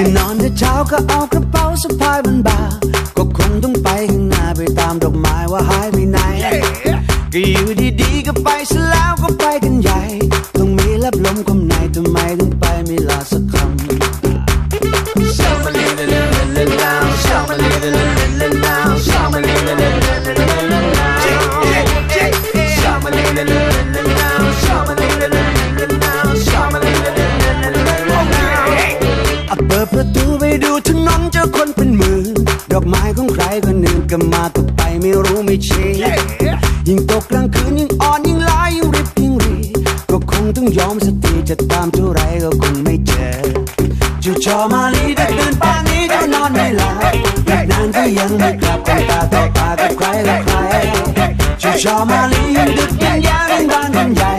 ตื่นนอนแต่เช้าก็เอากระเป๋าสะพายบนบ่าก็คงต้องไปข้างหน้าไปตามดอกไม้ว่าหายไปไหน ก็อยู่ดีๆก็ไปซะแล้วก็ไปกันใหญ่ ต้องมีรับลมความในทำไมถึงไปไม่ลาสักคำ ดูถนนเจอคนเป็นหมื่นดอกไม้ของใครคนหนึ่งก็มาตกไปไม่รู้ไม่ชี้ยิ่งตกกลางคืนยิ่งอ่อนยิ่งลายยิ่งริบยิ่งรีก็คงต้องยอมสติจะตามเท่าไรก็คงไม่เจอจู่จอมาลีได้ตื่นป่านนี้ก็นอนไม่หลับอีกนานก็ยังไม่กลับต้องตาต่อตากับใครกับใครจู่จอมาลียังดึกยังยาวยังบานยังใหญ่